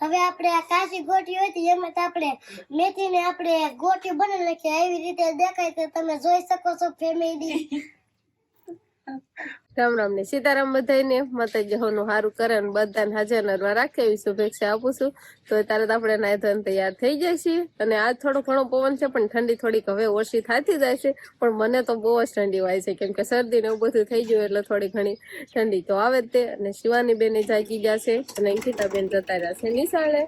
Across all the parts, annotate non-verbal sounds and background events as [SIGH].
હવે આપણે આ કાચી ગોટી હોય તો એમાં આપણે મેથીને આપણે ગોટી બનાવી નાખીએ એવી રીતે દેખાય તો તમે જોઈ શકો છો ફેમિલી [LAUGHS] રામ રામ ને સીતારામ બધાને માતાજી હોનું સારું કરે અને બધાને હાજર નરવા રાખે એવી શુભેચ્છા આપું છું. તો તારે તો આપણે નાય ધોન તૈયાર થઈ જાય છે અને આજ થોડો ઘણો પવન છે પણ ઠંડી થોડીક હવે ઓછી થતી જાય છે. પણ મને તો બહુ જ ઠંડી હોય છે કેમ કે શરદી ને એવું બધું થઈ ગયું એટલે થોડી ઘણી ઠંડી. તો આવે જ તે અને શિવાની બેન જાગી ગયા છે અને અંકિતા બેન જતા રહ્યા છે નિશાળે.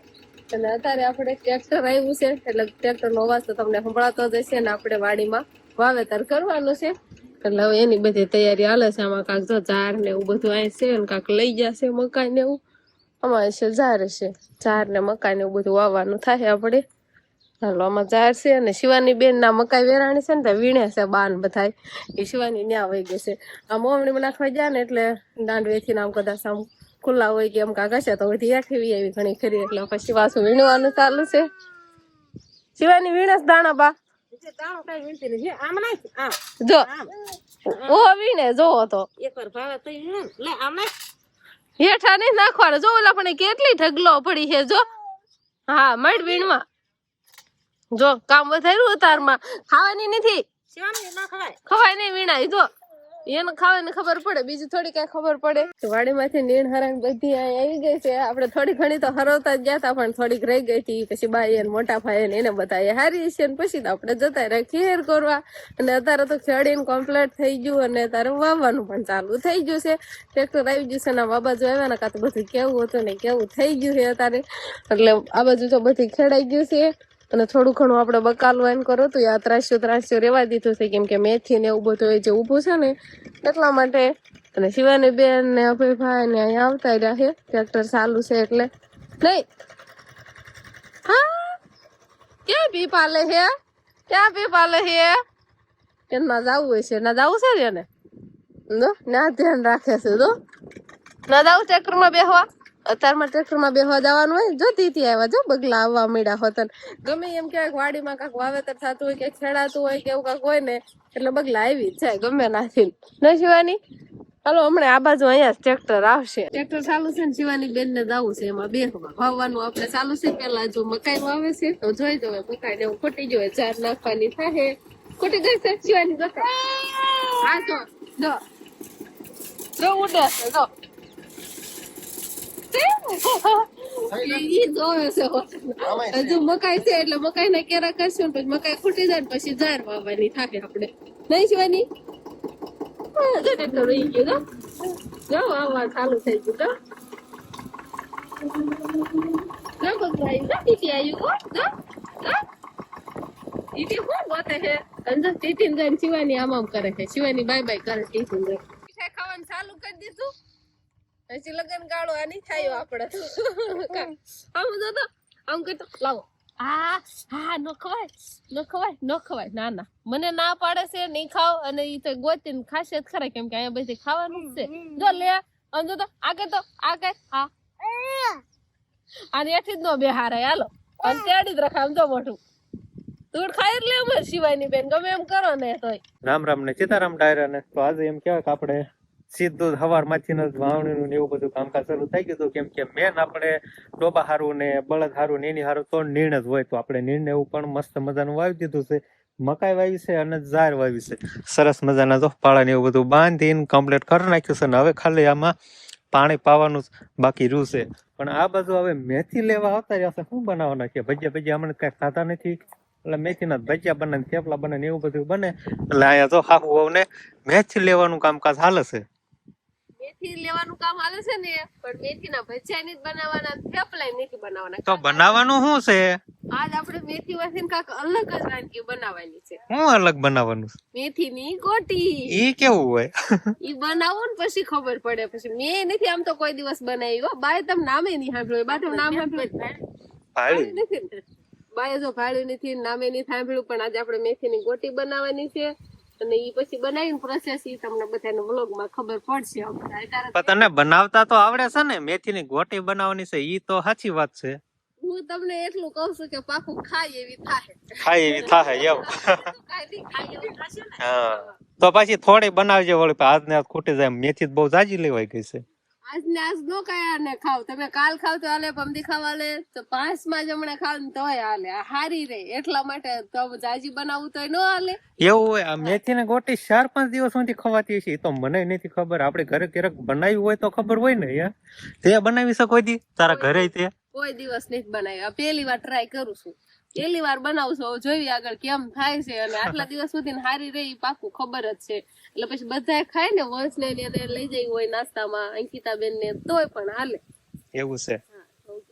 અને અત્યારે આપણે ટ્રેક્ટર આવ્યું છે એટલે ટ્રેક્ટર નો અવાજ તો તમને સંભળાતો જ હશે અને આપણે વાડીમાં વાવેતર કરવાનું છે. એટલે હવે એની બધી તૈયારી હાલે છે. આમાં કાંક જો ઝાર ને એવું બધું અહીં છે ને કાંક લઈ જશે મકાઈ ને એવું. આમાં છે ઝાર છે. ઝાર ને મકાઈ ને એવું બધું વાવવાનું થાય આપણે હાલો, આમાં ઝાર છે અને શિવાની બેન ના મકાઈ વેરાણી છે ને તે વીણે છે બાન બધા એ શિવાની ન્યા વહી ગઈ છે. આ મોવણીમાં નાખવા ગયા ને એટલે દાંડવેથી આમ કદાચ આમ ખુલ્લા હોય કે એમ કાંક હશે તો બધી આખી આવી ઘણી ખરી. એટલે પછી પાછું વીણવાનું ચાલુ છે. શિવાની વીણે દાણા બા જો. ઓ વીણે જોવો તો હેઠા નહીં નાખવાના. જો ઓલા પણ કેટલી ઢગલો પડી છે જો. હા મળ વીણવા. જો કામ વધાર્યું ઉતારમાં ખાવાની નથી. ખવાય નહીં વીણાય જો. એને ખાવાની ખબર પડે, બીજી થોડી કઈ ખબર પડે. તો વાડીમાંથી નીણ હરણ બધી આવી ગઈ છે. આપણે થોડી ઘણી તો હરવતા જ ગયા હતા, પણ થોડીક રહી ગઈ હતી. પછી બાઈ એને, મોટા ભાઈ એને બધા હારી છે. પછી તો આપણે જતા રહ્યા ખેર કરવા અને અત્યારે તો ખેડીને કમ્પ્લીટ થઈ ગયું અને અત્યારે વાવવાનું પણ ચાલુ થઈ ગયું છે. ટ્રેક્ટર આવી ગયું છે ને આ બાજુ આવ્યા ને, કાં તો બધું કેવું હતું ને કેવું થઈ ગયું છે અત્યારે. એટલે આ બાજુ તો બધી ખેડાઈ ગયું છે. અને થોડું ઘણું આપણે બકાલું એમ કરો તો આ ત્રાસ્યું ત્રાસ્યો રહેવા દીધું છે. કેમ કે મેથી ને એવું બધું એ જે ઊભું છે ને, એટલા માટે અને શિવાની બેન ને અભયભાઈ ને અહીંયા આવતા રહ્યા છે. ટ્રેક્ટર ચાલુ છે એટલે. નહીં. હા? ક્યાં બી પાલે છે? ક્યાં બી પાલે છે? કે ના જવું હોય છે. ના જવું છે ને એને? ના? ધ્યાન રાખે છે તો ના જવું, ટ્રેક્ટરમાં બેહવા? અત્યારમાં ટ્રેક્ટરમાં બેહવા જવાનું હોય જો તીતી આવ્યા જો બગલા આવવા મળ્યા હોત ગમે એમ ક્યાંક વાડીમાં કાંક વાવેતર થતું હોય કે ખેડાતું હોય કે એવું કાંક હોય ને, એટલે બગલા આવી જ જાય, ગમે નાથી ન શિવાની, હાલો, હમણાં આ બાજુ અહીંયા ટ્રેક્ટર આવશે. ટ્રેક્ટર ચાલુ છે ને, શિવાની બેન ને જવું છે એમાં બેહવા. વાવવાનું આપણે ચાલુ છે પેલા જો મકાઈ વાવે છે, તો જોઈ જવે મકાઈ ને ખોટી જોઈએ ચાર નાખવાની થાય ખોટી ગઈ છે શિવાની હા તો જો ઉડે છે, જો. ઈ જોવે છે. હજુ મકાઈ છે એટલે મકાઈ ના કેરા કરશું પછી મકાઈ ખૂટી જાય પછી ઝાર વાવવાની થાય આપણે. નહીં શિવાની? હા, રહી ગયું જો જો વાવવા ચાલુ થઈ ગયું જો. જો આવ્યું જો ટીટી આવ્યું જો જો. ટીટી છે? જઈને શિવાની આમ આમ કરે છે. શિવાની બાય બાય કરે ટીટી ને મીઠાઈ ખાવાનું ચાલુ કરી દીધું હજી લગન ગાળો આ નહીં થાય આપડે તો. આમ જો તો આમ કરતો લાવો. હા હા ન ખવાય ન ખવાય ન ખવાય. ના ના. મને ના પાડે છે નહીં ખાવ. અને એ તો ગોતીને ખાશે જ ખરા કેમ કે અહીંયા બધી ખાવાનું જ છે. જો લે. આમ જો તો આગળ તો આગળ હા. આને એથી જ નો બેહારે હાલો. અને તેડી જ રખામ જો મોટું તું ખાઈ લે અમારે શિવાયની બેન. ગમે એમ કરો ને તોય. રામ રામ ને સીતારામ ડાયરા ને તો આજે એમ કહેવાય કે આપણે સીધું સવારમાંથી જ વાવણીનું ને એવું બધું કામકાજ શરૂ થઈ ગયું કેમ કે મેન આપણે ડોબા હારું ને બળદ હારું ને એની હારું તો નીણ જ હોય. તો આપણે નીણ એવું પણ મસ્ત મજાનું વાવી દીધું છે. મકાઈ વાવી છે અને ઝાર વાવી છે. સરસ મજાના તો પાળા ને એવું બધું બાંધીને કમ્પ્લીટ કરી નાખ્યું છે ને હવે ખાલી આમાં પાણી પાવાનું બાકી રહ્યું છે. પણ આ બાજુ હવે મેથી લેવા આવતા રહ્યા છે. શું બનાવવાના છે? ભજીયા ભજીયા હમણાં કઈ ખાતા નથી. એટલે મેથીના ભજીયા બને થેપલા બને એવું બધું બને. એટલે અહીંયા તો હાહુ ને મેથી લેવાનું કામકાજ હાલે છે. મેથી લેવાનું કામ હાલે છે ને પણ મેથીના ભજીયા નહીં બનાવવાના થેપલા નથી બનાવવાના. તો બનાવવાનું શું છે? આજ આપણે મેથી વાસીને કાંક અલગ જ વાનગી બનાવવાની છે. શું અલગ બનાવવાનું છે? મેથીની ગોટી. ઈ કેવું હોય? [LAUGHS] ઈ બનાવો ને પછી ખબર પડે. પછી મેં નથી આમ તો કોઈ દિવસ બનાવી હો. બાય તમે નામે નહીં સાંભળ્યું બા તમે નામ સાંભળ્યું બાય ને. જો ભાડ્યું નથી નામે નહીં સાંભળ્યું પણ આજે આપણે મેથીની ગોટી બનાવવાની છે. અને એ પછી બનાવીને પ્રોસેસ એ તમને બધાને વ્લોગમાં ખબર પડશે તને બનાવતા તો આવડે છે ને? મેથીની ગોટી બનાવવાની છે ઈ તો સાચી વાત છે. હું તમને એટલું કહું છું કે પાકું ખાય એવી થાય ખાઈ એવી થાય ખાય એવી. ને [LAUGHS] તો પછી થોડી બનાવજે વળી આજને આજ ખૂટી જાય મેથી બહુ જાજી લેવાઈ ગઈ છે. આજ ને આજ નો કયા ને ખાવ. તમે કાલ ખાવ તો હાલે પમદી ખાવા તો પાંચમાં જ હમણાં ખાવ ને તોય હાલે. હારી રે. એટલા માટે તો જાજી બનાવવું તોય નો હાલે. એવું હોય આ મેથી ને ગોટી ચાર પાંચ દિવસ સુધી ખવાતી છે તો મને નથી ખબર. આપણે ઘરે ક્યારેક બનાવ્યું હોય તો ખબર હોય ને યાર. તે બનાવી શકો દી? તારા ઘરે તે? કોઈ દિવસ નહીં બનાવી. આ પહેલી વાર ટ્રાય કરું છું. પહેલી વાર બનાવશો જોઈએ આગળ કેમ થાય છે અને આટલા દિવસ સુધી હારી રહી પાકું ખબર જ છે. એટલે પછી બધા ખાય ને વંશ ને એને લઈ જઈ હોય નાસ્તામાં અંકિતા બેન ને તોય પણ હાલે. એવું છે.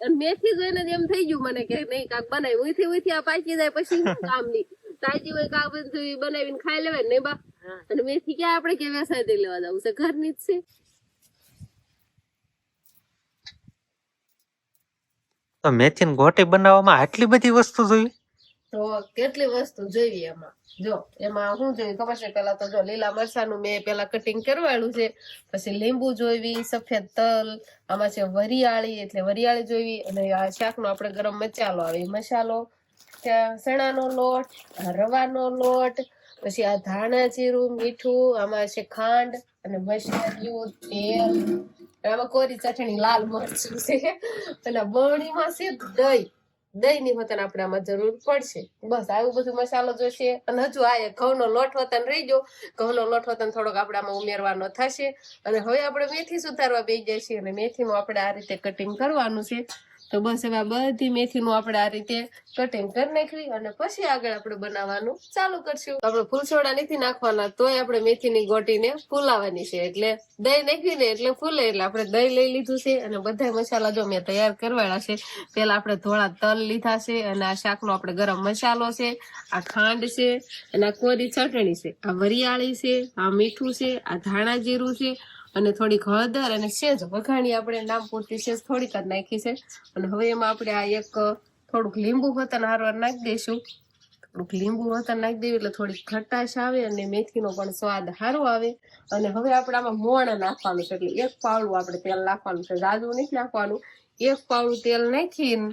અને મેથી જોઈને જ એમ થઈ ગયું મને કે નહીં કાક બનાવી ઉઈથી ઉઈથી આ પાકી જાય પછી શું કામની? તાજી હોય કાક બનાવીને ખાઈ લેવાય ને બા? અને મેથી ક્યાં આપણે કે વેસાઈ લેવા જવું છે? ઘરની જ છે. તો મેથી ગોટી બનાવવામાં આટલી બધી વસ્તુ જોઈ? તો કેટલી વસ્તુ જોઈએ એમાં? જો, એમાં શું જોઈએ ખબર છે? પેલા તો જો, લીલા મરચાનું મેં પેલા કટિંગ કરવાળું છે. પછી લીંબુ જોઈવી, સફેદ તલ, આમાં છે વરિયાળી, એટલે વરિયાળી જોઈવી, અને આ શાકનો આપણે ગરમ મસાલો આવે. મસાલો ચણાનો લોટ રવાનો લોટ, પછી આ ધાણા જીરું, મીઠું, આમાં છે ખાંડ, અને મસાલિયું તેલ આમાં કોરી ચટણી, લાલ મરચું છે. અને બરણીમાં છે દહીં. દહીં ની વતન આપણે આમાં જરૂર પડશે. બસ આવું બધું મસાલો જોશે. અને હજુ આ ઘઉંનો લોટ વતન રહી ગયો. ઘઉંનો લોટ વતન થોડોક આપણે આમાં ઉમેરવાનો થશે. અને હવે આપણે મેથી સુધારવા બેસી છે અને મેથીનું આપણે આ રીતે કટિંગ કરવાનું છે. તો બસ હવે આ બધી મેથીનું આપણે આ રીતે કટિંગ કરી નાખવી અને પછી આગળ આપણે બનાવવાનું ચાલુ કરશું. આપણે ફૂલસોડા નથી નાખવાના, તોય આપણે મેથીની ગોટીને ફૂલાવાની છે. એટલે દહીં નાખવી ને એટલે ફૂલે, એટલે આપણે દહીં લઈ લીધું છે અને બધા મસાલા જો મેં તૈયાર કરવાના છે પેલા આપણે થોડા તલ લીધા છે અને આ શાકનો આપણે ગરમ મસાલો છે, આ ખાંડ છે અને આ કોરી ચટણી છે. આ વરિયાળી છે, આ મીઠું છે, આ ધાણા જીરું છે અને થોડીક હળદર અને સેજ. વઘાણી આપણે નામ પૂરતી સેજ થોડીક જ નાખી છે. અને હવે એમાં આપણે આ એક, થોડુંક લીંબુ વતન હારવાર નાખી દઈશું. થોડુંક લીંબુ વતન નાખી દેવું એટલે થોડીક ખટાશ આવે અને મેથીનો પણ સ્વાદ સારો આવે. અને હવે આપણે આમાં મોણ નાખવાનું છે એટલે એક પાવડું આપણે તેલ નાખવાનું છે. જાજુ નથી નાખવાનું. એક પાવડું તેલ નાખીને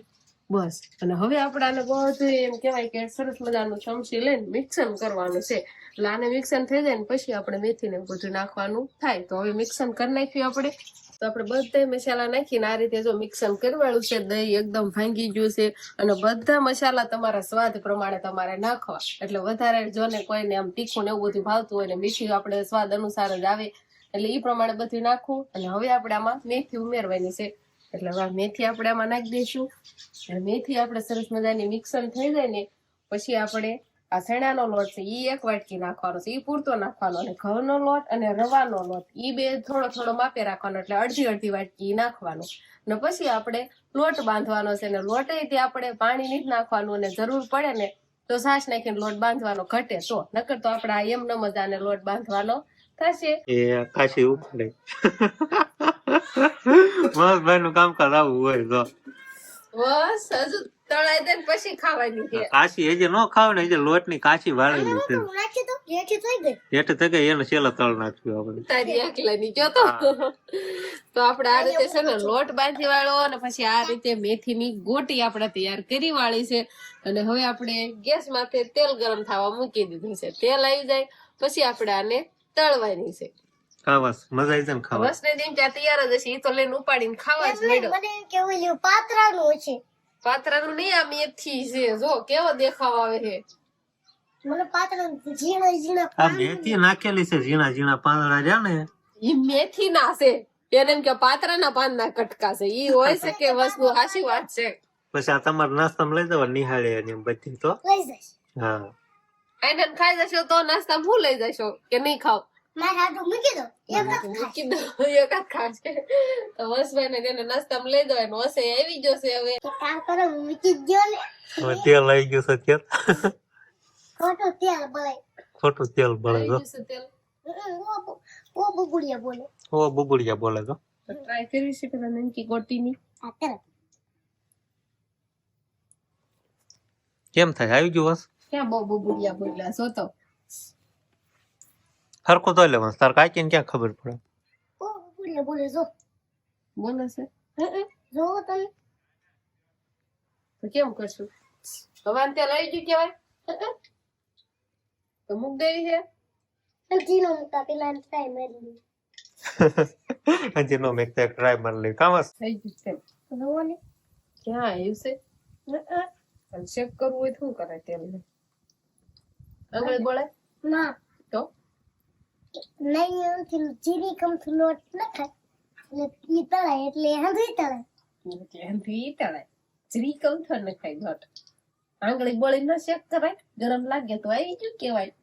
બસ. અને હવે આપણે આને બધું એમ કહેવાય કે સરસ મજાનું ચમચી લઈને મિક્સર કરવાનું છે. એટલે આને મિક્સન થઈ જાય ને પછી આપણે મેથીને બધું નાખવાનું થાય. તો હવે મિક્સન કરી નાખ્યું આપણે. તો આપણે બધા મસાલા નાખીને આ રીતે જો મિક્સન કરવાળું છે, દહીં એકદમ ભાંગી ગયું છે અને બધા મસાલા તમારા સ્વાદ પ્રમાણે તમારે નાખવા. એટલે વધારે જો ને કોઈને આમ તીખું ને એવું બધું ભાવતું હોય ને મીઠું આપણે સ્વાદ અનુસાર જ આવે. એટલે એ પ્રમાણે બધું નાખવું અને હવે આપણે આમાં મેથી ઉમેરવાની છે. એટલે હવે મેથી આપણે આમાં નાખી દઈશું. અને મેથી આપણે સરસ મજાની મિક્સન થઈ જાય ને, પછી આપણે આ ચણાનો લોટ છે ઈ એક વાટકી નાખવાનો છે એ પૂરતો નાખવાનો અને ઘઉંનો લોટ અને રવાનો લોટ એ બે થોડો થોડો માપે રાખવાનો એટલે અડધી અડધી વાટકી નાખવાનો. અને પછી આપણે લોટ બાંધવાનો છે અને લોટે તે આપણે પાણી નથી નાખવાનું અને જરૂર પડે ને તો સાસ નાખીને લોટ બાંધવાનો ઘટે તો. નકર તો આપણે આ એમ ન આને લોટ બાંધવાનો થશે. એ કાશી ઉપાડે. ભાઈ નું કામ કરાવવું હોય તો. બસ હજુ તળાઈ દે પછી ખાવાની છે. કાશી હજી ન નો ખાવ ને હજી લોટની કાશી વાળેલી છે હું નાખી દઉં? જેઠી થઈ ગઈ? એટલે થઈ ગઈ એને છેલ્લા તળ નાખ્યું આપણે. તારી એકલાની જો તો. તો આપણે આ રીતે છે ને લોટ બાંધી વાળો અને પછી આ રીતે મેથીની ગોટી આપણે તૈયાર કરી વાળી છે. અને હવે આપણે ગેસ માથે તેલ ગરમ થવા મૂકી દીધું છે. તેલ આવી જાય પછી આપણે આને તળવાની છે. ખાવા મજા આવી જાય ને ખાવા બસ ને જેમ ત્યાં તૈયાર જ હશે એ તો લઈને ઉપાડીને ખાવા જ મને કેવું પાત્રાનું છે પાત્રાનું નહીં આ થી છે. જો કેવો દેખાવ આવે છે? મને પાત્રાનું ઝીણા ઝીણા આ મેથી નાખેલી છે ઝીણા ઝીણા પાંદડા છે ને. ઈ મેથી ના છે. એને એમ કે પાત્રાના પાનના કટકા છે. ઈ હોય છે કે વસ્તુ હાચી વાત છે. પછી આ તમારે નાસ્તામાં લઈ જવા નિહાળે એની બધી તો? લઈ જઈશ. હા. એને ખાઈ જશો તો નાસ્તા હું લઈ જશો કે નહીં ખાવ? મારે હાથું મૂકી દો. એક જ ખાય. મૂકી દો. [LAUGHS] એક જ ખાશે. તો વસભાઈ ને તેને નાસ્તામાં લઈ જવાનું હશે આવી જશે હવે. કામ કરો મૂકી જ ને. હવે તેલ આવી ગયું છે તેલ [LAUGHS] ખોટું તેલ બોલાય ખોટું તેલ બળે તો ઓ બુબુડિયા બોલે. ઓ બુબુડિયા બોલે તો ટ્રાય કરવી છે પેલા નનકી ગોટીની. આ તરફ કેમ થાય? આવી ગયું બસ ક્યાં બહુ બબુડિયા બોલ્યા છો તો? હરખું તો લેવાનું તાર કાચી ક્યાં ખબર પડે ઓ બુબુડિયા બોલે જો બોલે છે હમ, જો તમે તો કેમ કરશું હવે આને તેલ આવી ગયું કેવાય તો મૂક દેવી છે ઝીણો મૂકા પેલા ટ્રાય મારી હજી નો મેં ટ્રાય મારી લઈ કામ હશે થઈ ગયું છે જોવો ને ક્યાં આવ્યું છે અ, અને ચેક કરવું હોય તો શું કરે તેલને આંગળી બોલે ના તો નહીં જીરી કમથી લોટ નખાય એટલે ઈ તળાય એટલે હંધી તળાય એટલે ઈ તળાય શ્રી કંઠર નખાય ઘટ આંગળી બોળી ન શેક કરાય ગરમ લાગે તો આવી ગયું કેવાય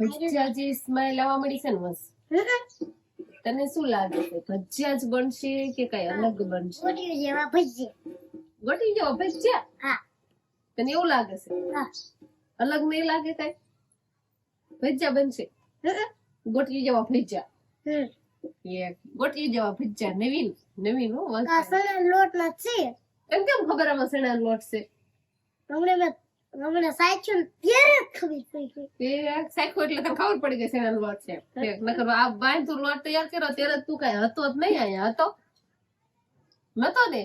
ભજીયા જે સ્માઈલ આવવા મળી છે ને બસ તને શું લાગે છે ભજીયા જ બનશે કે કઈ અલગ બનશે ગોટી જેવા ભજીયા ગોટી જેવા ભજીયા હા તને એવું લાગે છે હા અલગ નહીં લાગે કઈ ભજીયા બનશે. ગોટલી ગોટી જેવા ભજીયા. ગોટલી જેવા ભજીયા નવીન નવીન હો લોટ નથી એમ કેમ ખબર આમાં સણા લોટ છે? હમણે સાચું ત્યારે ખબર પડી. ગઈ તે એટલે તને ખબર પડી ગઈ સણા લોટ છે. નકર આ બાંધતું લોટ તૈયાર કર્યો ત્યારે તું કઈ હતો જ નહીં અહીંયા હતો? નતો ને.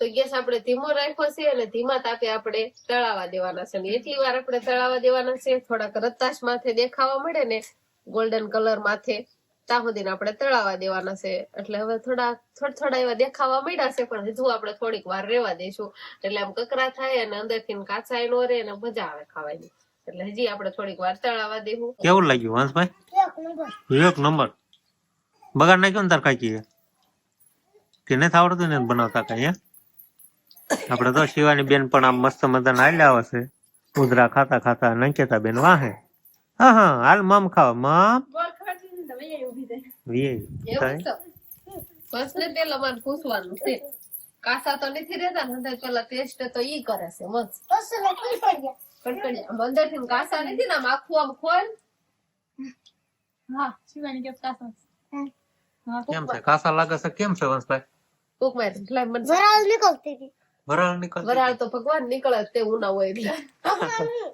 તો ગેસ આપણે ધીમો રાખ્યો છે અને ધીમા તાપે આપણે તળાવા દેવાના છે. એટલી વાર આપણે તળાવા દેવાના છે થોડાક રતાશ માથે દેખાવા મળે ને ગોલ્ડન કલર માથે ત્યાં સુધી આપણે તળાવા દેવાના છે. એટલે હવે થોડા થોડા થોડા એવા દેખાવા મળ્યા છે પણ હજુ આપણે થોડીક વાર રેવા દઈશું એટલે આમ કકરા થાય અને અંદરથી કાચાય નો રે અને મજા આવે ખાવાની. એટલે હજી આપણે થોડીક વાર તળાવા દેવું. કેવું લાગ્યું હંસભાઈ? એક નંબર. બગાડ નાખ્યો ને તાર કાકી કે નથી આવડતું ને બનાવતા કઈ હે? આપડે તો શિવાની બેન પણ આમ મસ્ત મજાના હાલ્યા આવશે ઉધરા ખાતા ખાતા નંકેતા બેન વાહે. હા હા હાલ મામ ખાવ. મમ. પૂછવાનું છે. કાસા તો નથી રહેતા ને પેલા ટેસ્ટ તો ઈ કરે છે મસ્ત પછી મેં કઈ પડ્યા કડકડી આમ અંદરથી કાસા નથી ને આમ આખું આમ ખોલ. હા શિવાની કે કાસા? કેમ છે? કાસા લાગે છે? કેમ છે વંશભાઈ? કોક મારે એટલે મને. વરાળ નીકળતી હતી. વરાળ નીકળ વરાળ તો ભગવાન નીકળે તે ઉના હોય એટલે. [LAUGHS]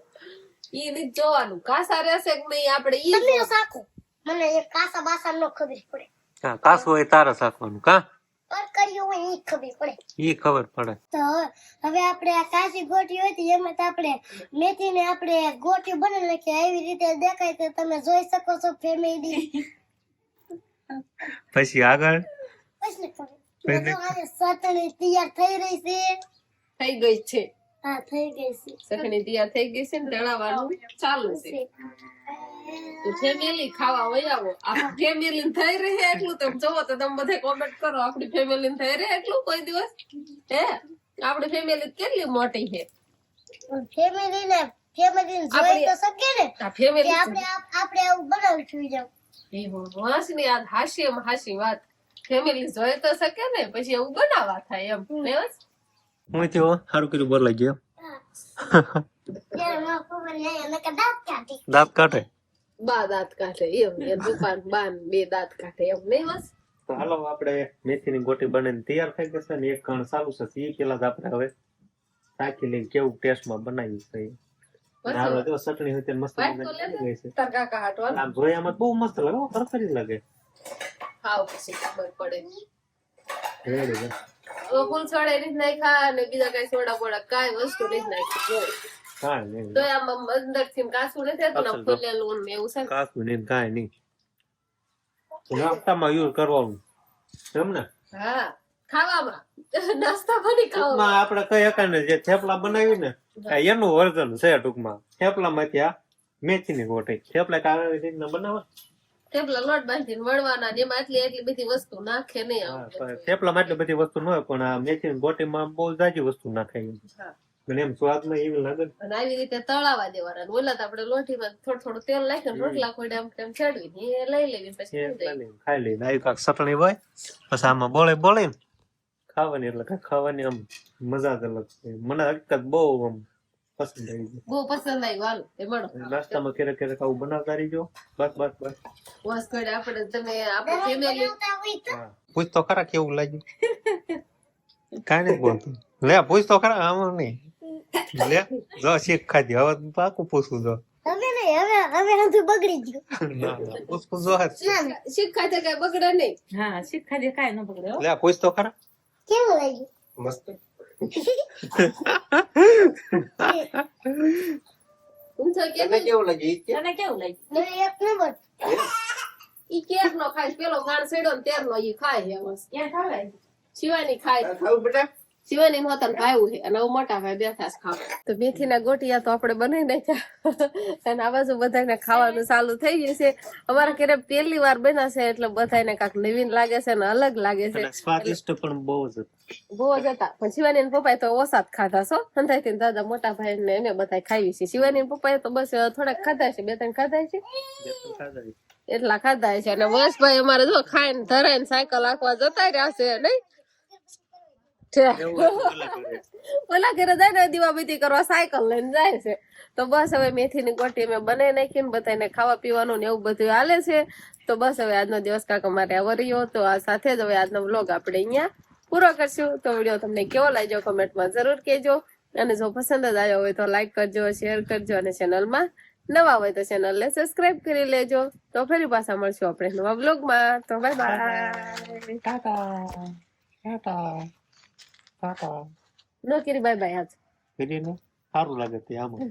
ઈ નથી જોવાનું. કાસા રહેશે કે નહીં આપણે ઈ તમે સાખો મને એ કાસા બાસા નો ખબર પડે. હા કાસું હોય તારા સાખવાનું કા? પર કર્યું હોય ઈ ખબર પડે. ઈ ખબર પડે. તો હવે આપણે આ કાચી ગોટી હોય તો એમાં તો આપણે મેથી ને આપણે ગોટી બને લખી એવી રીતે દેખાય તો તમે જોઈ શકો છો ફેમિલી [LAUGHS] પછી આગળ? પછી ચટણી તૈયાર થઈ રહી છે. થઈ ગઈ છે. હા થઈ ગઈ છે. સખણી તૈયાર થઈ ગઈ છે ને તળાવવાનું ચાલુ છે. તો ફેમિલી ખાવા વહી આવો. આ ફેમિલી થઈ રહે એટલું તમે જોવો તો તમે બધા કોમેન્ટ કરો આપણી ફેમિલી થઈ રહી એટલું કોઈ દિવસ? હે? આપણી ફેમિલી કેટલી મોટી છે? ફેમિલી ને ફેમિલી જોઈ તો શકે ને ફેમિલી આપણે આપણે આવું બનાવીશું જાવ વાંસની આ હાસી એમ હાસી વાત. ફેમિલી જોઈ તો શકે ને? પછી એવું બનાવવા થાય એમ. બસ હું થયો સારું કર્યું બોલાઈ ગયો. ત્યારે મને ખબર નહીં અને કદાચ કાઢી. દાંત કાઢે? બા દાંત કાઢે એમ એ દુકાન બાન બે દાંત કાઢે એમ નહીં બસ તો હાલો આપણે મેથીની ગોટી બનીને તૈયાર થઈ ગઈ છે ને એક કણ ચાલુ છે એ પેલા જ આપણે હવે ચાખી લઈને કેવું ટેસ્ટમાં બનાવ્યું છે. એ. અને આપણે જો ચટણી હોય તે મસ્ત વાત તો મજાની લે બની ગઈ છે. તાર કાકા હાટવા આમ જોયામાં તો બહુ મસ્ત લાગે હો, તરતરી લાગે. ખાવ પછી ખબર પડે. સોડા અને બીજા કઈ સોડા બોડા કઈ વસ્તુ નાખી જો. નહીં. તો આમ અંદરથી કાસું નથી થતું ને અસલ તો. ફૂલેલું ને એવું છે. ને. ને કાંઈ નહીં. નાસ્તામાં યુઝ કરવાનું. એમ ને? હા ખાવામાં. [LAUGHS] નાસ્તા બની ખાવામાં. આપણે કઈ હકાને જે થેપલા બનાવી ને એનું વર્ઝન છે ટૂંકમાં. થેપલામાંથી આ મેથી ની ગોટી થેપલા કારણે રીતના બનાવે થેપલા લોટ બાંધીને વળવાના ને એમાં એટલી એટલી બધી વસ્તુ નાખે નહીં થેપલામાં એટલી બધી વસ્તુ ન હોય પણ આ મેથીની ગોટીમાં બહુ જાજી વસ્તુ નાખાય. અને એમ સ્વાદમાં એવી લાગે અને આવી રીતે તળાવા દેવાના ઓલા તો આપણે લોટીમાં થોડું થોડું તેલ નાખીને રોટલા કોઈ આમ તેમ ચડવી એ લઈ લેવી પછી ખાઈ લઈને. આવી કાંક ચટણી હોય પછી આમાં બોળે બોળે ને ખાવાની એટલે ખાવાની આમ મજા જ અલગ છે. મને હકીકત બહુ આમ પસંદ આવી બહુ પસંદ આવ્યું હાલો એ મળો. નાસ્તામાં ક્યારેક ક્યારેક આવું બનાવતા રહીજો. બસ બસ બસ. બસ કોઈ આપણે તમે આપણે ફેમિલી. પૂછ તો ખરા કેવું લાગ્યું? કાંઈ નહીં બોલતું. લે પૂછ તો ખરા આમ નહીં. લે જો શીખ ખાધી. હવે પાકું પૂછું જો. હવે નહીં હવે હવે હજુ બગડી ગયું. ના ના પૂછ જો શીખા છે કઈ બગડે નહીં. હા શીખા જે કાંઈ ન બગડે લે પૂછ તો ખરા. કેવું લાગ્યું? મસ્ત. હું તો કે કેવું લાગ્યું તને કેવું લાગ્યું એક નંબર. ઈ કેર નો ખાય પેલો ગાણ સેડો ને તેર નો ઈ ખાય છે બસ ક્યાં ખાવાય? શિવાની ખાય. ખાવું બેટા? શિવાની હોતન ભાવ્યું છે અને મોટા ભાઈ બેઠા છે ખાવા. તો મેથીના ગોટિયા તો આપણે બનાવી નાખ્યા. અને આ બાજુ બધાને ખાવાનું ચાલુ થઈ ગયું છે. અમારા ઘરે પહેલી વાર બન્યા છે એટલે બધાને કાંક નવીન લાગે છે અને અલગ લાગે છે. સ્વાદિષ્ટ પણ બહુ જ. બહુ જ હતા. પણ શિવાની ને પપ્પાએ તો ઓછા જ ખાધા છો. અંધાઈ ને દાદા મોટા ભાઈ ને એને બધા ખાવી છે શિવાની ને પપ્પાએ તો બસ થોડાક ખાધા છે. બે ત્રણ ખાધા છે. એટલા ખાધા છે. અને વર્ષભાઈ અમારે જો ખાઈને ધરાઈને સાયકલ આખવા જતા રહ્યા છે નહીં? ઓલા ઘરે. ઓલા ઘરે જાય ને દીવાબત્તી કરવા સાયકલ લઈને જાય છે. તો બસ હવે મેથીની ગોટી અમે બનાવી નાખીને બધાને ખાવા પીવાનું ને એવું બધું હાલે છે. તો બસ હવે આજનો દિવસ કાંક અમારે આવો રહ્યો તો આ સાથે જ હવે આજનો વ્લોગ આપણે અહીંયા પૂરો કરશું. તો વીડિયો તમને કેવો લાગ્યો કમેન્ટમાં જરૂર કહેજો. અને જો પસંદ જ આવ્યો હોય તો લાઈક કરજો શેર કરજો અને ચેનલમાં નવા હોય તો ચેનલને સબસ્ક્રાઇબ કરી લેજો. તો ફરી પાછા મળશું આપણે નવા વ્લોગમાં તો bye bye tata tata tata ન કરી બાય બાય આજ કરીને સારું લાગે તે આમાં.